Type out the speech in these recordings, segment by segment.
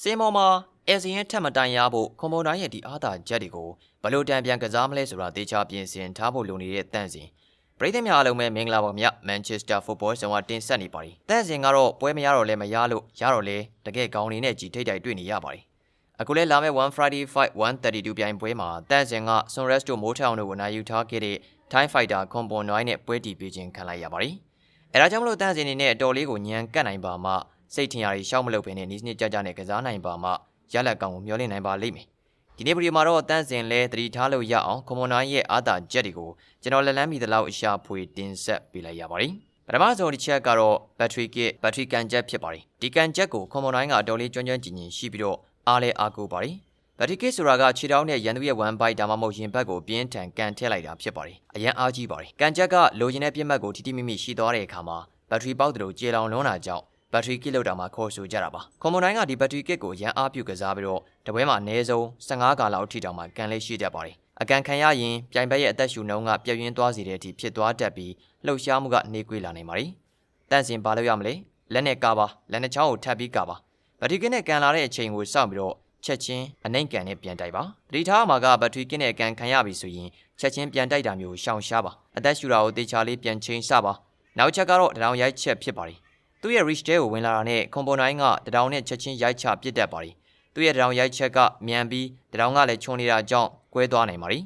စင်မော်မှာအဲဇီရင်ထက်မတိုင်ရဖို့ကွန်ပျူတာရဲ့ဒီအားသာချက်တွေကိုဘယ်လို့တန်ပြန်ကစားမလဲဆိုတာသေချာပြင်ဆင်ထားဖို့လိုနေတဲ့တန့်စင်ပရိသတ်များအားလုံးပဲမင်္ဂလာပါဗျမန်ချက်စတာဖုတ်ဘောဆောင်ကတင်ဆက်နေပါပြီတန့်စင်ကတော့ပွဲမရတော့လဲမရလို့ရတော့လဲတကယ်ကောင်းနေနဲ့ကြီးထိတ်တိုက်တွေ့နေရပါတယ်အခုလဲလာမယ့်1 Friday Fight 132ပြိုင်ပွဲမှာတန့်စင်က Sunres တို့မိုးထောင်တို့ကိုနိုင်ယူထားခဲ့တဲ့ Thai Fighter Combo 9နဲ့ပွဲတီပေးခြင်းခံလိုက်ရပါတယ်အဲဒါကြောင့်မလို့တန့်စင်နေနဲ့အတော်လေးကိုညံကတ်နိုင်ပါမှ စိတ်ထင်ရည်ရှောက်မလုပ်ဘဲနဲ့နီးစနစ်ကြကြနဲ့ကစားနိုင်ပါမှရလက်ကောင်ကိုမျှော်လင့်နိုင်ပါလိမ့်မယ်ဒီနေ့ဗီဒီယိုမှာတော့တန့်စင်လဲသတိထားလို့ရအောင် Combo 9ရဲ့အားသာချက်တွေကိုကျွန်တော်လက်လန်းမိသလောက်အရှာဖွေတင်ဆက်ပေးလိုက်ရပါတယ်ပထမဆုံးတစ်ချက်ကတော့ battery kit battery ကန်ချက်ဖြစ်ပါတယ်ဒီကန်ချက်ကို Combo 9ကအတော်လေးကျွမ်းကျွမ်းကျင်ကျင်ရှိပြီးတော့အားလဲအားကိုပါတယ်ဘက်ထရီကစ်ဆိုတာကခြေထောက်နဲ့ရန်သူရဲ့1 byte ဒါမှမဟုတ်ရင်ဘတ်ကိုပြင်းထန်ကန်ထည့်လိုက်တာဖြစ်ပါတယ်။အရန်အားကြီးပါတယ်။ကန်ချက်ကလိုချင်တဲ့ပြစ်မှတ်ကိုထိထိမိမိရှိသွားတဲ့အခါမှာဘက်ထရီပေါက်တယ်လို့ကြေလောင်လွန်းတာကြောင့် ဘက်ထရီကစ်လောက်တာမှာခေါ်ဆိုကြတာပါ။ကွန်မွန်တိုင်းကဒီဘက်ထရီကစ်ကိုရန်အားပြုကစားပြီးတော့တပွဲမှာအနည်းဆုံး15ကာလောက်အထိတောင်မှကန်လေးရှိတတ်ပါတယ်။အကန်ခံရရင်ပြိုင်ဘက်ရဲ့အသက်ရှူနှုန်းကပြည့်ရင်းသွားစေတဲ့အထိဖြစ်သွားတတ်ပြီးလှုပ်ရှားမှုကနေကွေးလာနိုင်ပါတယ်။တန့်စင်ပါလို့ရမလဲ။လက်နဲ့ကာပါလက်နဲ့ချောင်းကိုထပ်ပြီးကာပါ။ဘက်ထရီကစ်နဲ့ကန်လာတဲ့အချိန်ကိုစောင့်ပြီးတော့ချက်ချင်းအနိုင်ကန်နဲ့ပြန်တိုက်ပါတတိထားမှာကဘက်ထရီကင်းနဲ့ကန်ခံရပြီဆိုရင်ချက်ချင်းပြန်တိုက်တာမျိုးရှောင်ရှားပါအသက်ရှူတာကိုတေချာလေးပြန်ချင်းစပါနောက်ချက်ကတော့တရောင်ရိုက်ချက်ဖြစ်ပါတယ် သူ့ရဲ့ reach တဲကိုဝင်လာတာနဲ့ component ကတရောင်နဲ့ချက်ချင်းရိုက်ချပစ်တတ်ပါတယ်သူ့ရဲ့တရောင်ရိုက်ချက်ကမြန်ပြီးတရောင်ကလည်းခြုံနေတာကြောင့်ကွဲသွားနိုင်ပါတယ်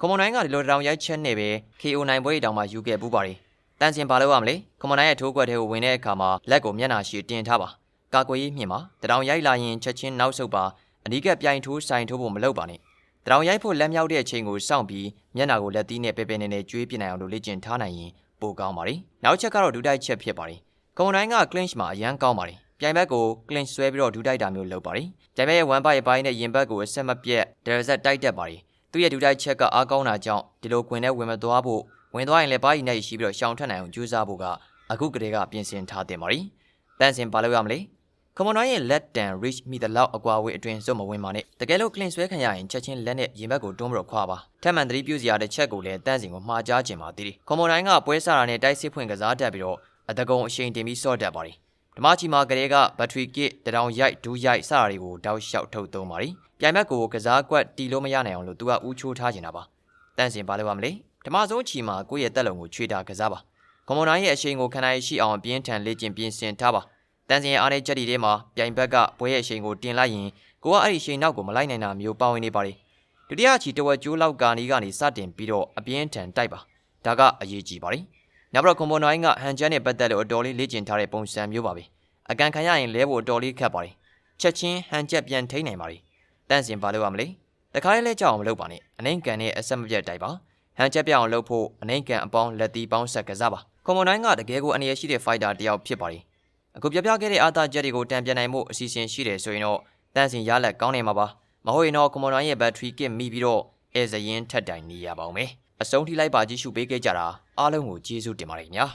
component ကဒီလိုတရောင်ရိုက်ချက်နဲ့ပဲ KO နိုင်ပွဲတောင်မှယူခဲ့ပူးပါတယ်တန်စင်ပါလို့ရမလဲ component ရဲ့ထိုးကွက်ထဲကိုဝင်တဲ့အခါမှာလက်ကိုမျက်နှာရှိတင်ထားပါကာကွယ်ရေးမြင့်ပါတရောင်ရိုက်လာရင်ချက်ချင်းနောက်ဆုတ်ပါအနီးကပြိုင်ထိုးဆိုင်ထိုးဖို့မလုပ်ပါနဲ့။တရောင်ရိုက်ဖို့လက်မြောက်တဲ့အချိန်ကိုစောင့်ပြီးမျက်နှာကိုလက်သီးနဲ့ပဲပဲနဲ့နဲ့ကျွေးပြနိုင်အောင်လို့လေ့ကျင့်ထားနိုင်ရင်ပိုကောင်းပါလေ။နောက်ချက်ကတော့ဒူတိုက်ချက်ဖြစ်ပါတယ်။ ကွန်တိုင်းက clinch မှာအရန်ကောင်းပါတယ်။ပြိုင်ဘက်ကို clinch ဆွဲပြီးတော့ဒူတိုက်တာမျိုးလုပ်ပါတယ်။ပြိုင်ဘက်ရဲ့ one bite ပိုင်းနဲ့ရင်ဘက်ကိုအဆက်မပြတ်ဒရဇက်တိုက်တတ်ပါတယ်။သူ့ရဲ့ဒူတိုက်ချက်ကအားကောင်းတာကြောင့်ဒီလိုခွင်ထဲဝင်မသွားဖို့ဝင်သွားရင်လည်းပါးရီနဲ့ရှိပြီးတော့ရှောင်ထွက်နိုင်အောင်ကြိုးစားဖို့ကအခုကတည်းကပြင်ဆင်ထားတင်ပါတယ်။တန်စင်ပါလို့ရမလဲ။ကွန်မွန်တိုင်းရဲ့ let dan reach မိတဲ့လောက်အကွာဝေးအတွင်စွတ်မဝင်ပါနဲ့တကယ်လို့ clean ဆွဲခံရရင်ချက်ချင်းလက်နဲ့ရင်ဘက်ကိုတွန်းပြီးတော့ခွာပါထပ်မံသတိပြုစရာတစ်ချက်ကိုလည်းတန့်စင်ကိုမှားကြားခြင်းပါသေးတယ်ကွန်မွန်တိုင်းကပွဲစားတာနဲ့တိုက်စစ်ဖွင့်ကစားတတ်ပြီးတော့ အတကုံအရှိန်တင်ပြီးစော့တတ်ပါတယ်ဓမ္မချီမာကလေးကဘက်ထရီကစ်တရောင်ရိုက်ဒူးရိုက်စတာတွေကိုတောက်လျှောက်ထုတ်သုံးပါတယ်ပြိုင်ဘက်ကိုကစားကွက်တီလို့မရနိုင်အောင်လို့သူကဦးချိုးထားနေတာပါတန့်စင်ပါလို့ပါမလဲဓမ္မဆုံးချီမာကိုယ့်ရဲ့တက်လုံကိုချွေတာကစားပါကွန်မွန်တိုင်းရဲ့အရှိန်ကိုခံနိုင်ရှိအောင်ပြင်းထန်လေ့ကျင့်ပြင်ဆင်ထားပါတန်စင်ရဲ့အားနဲ့ချက်တီထဲမှာပြိုင်ဘက်ကပွဲရဲ့အရှိန်ကိုတင်လိုက်ရင်ကိုကအဲ့ဒီအရှိန်နောက်ကိုမလိုက်နိုင်တာမျိုးပါဝင်နေပါလေဒုတိယချီတဝက်ကျိုးလောက်ကာနီကနေစတင်ပြီးတော့အပြင်းထန်တိုက်ပါဒါကအရေးကြီးပါလေ နောက်ပြီးတော့ကွန်ဘွန်နိုင်းကဟန်ချန်နဲ့ပတ်သက်လို့အတော်လေးလေ့ကျင့်ထားတဲ့ပုံစံမျိုးပါပဲအကန်ခံရရင်လဲဖို့အတော်လေးခက်ပါလေချက်ချင်းဟန်ချက်ပြန်ထိန်းနိုင်ပါလေတန့်စင်ပါလို့ရမလဲတခါလေးလဲကြောက်အောင်မလုပ်ပါနဲ့အနှိမ်ကန်နဲ့အဆက်မပြတ်တိုက်ပါဟန်ချက်ပြအောင်လုပ်ဖို့အနှိမ်ကန်အပေါင်းလက်သီးပေါင်းဆက်ကစားပါကွန်ဘွန်နိုင်းကတကယ်ကိုအနေရရှိတဲ့ fighter တစ်ယောက်ဖြစ်ပါလေအခုပြပြခဲ့တဲ့အာသာချက်တွေကိုတံပြန်နိုင်မှုအစီအစဉ်ရှိတယ်ဆိုရင်တော့တန်းစင်ရလက်ကောင်းနေမှာပါမဟုတ်ရင်တော့ကွန်မွန်ဒိုင်းရဲ့ဘက်ထရီကစ်မိပြီးတော့အဲဇရင်ထက်တိုင်နေရပါအောင်မယ် အဆုံးထိလိုက်ပါကြည့်ရှုပေးခဲ့ကြတာအားလုံးကိုကျေးဇူးတင်ပါတယ်ခင်ဗျာ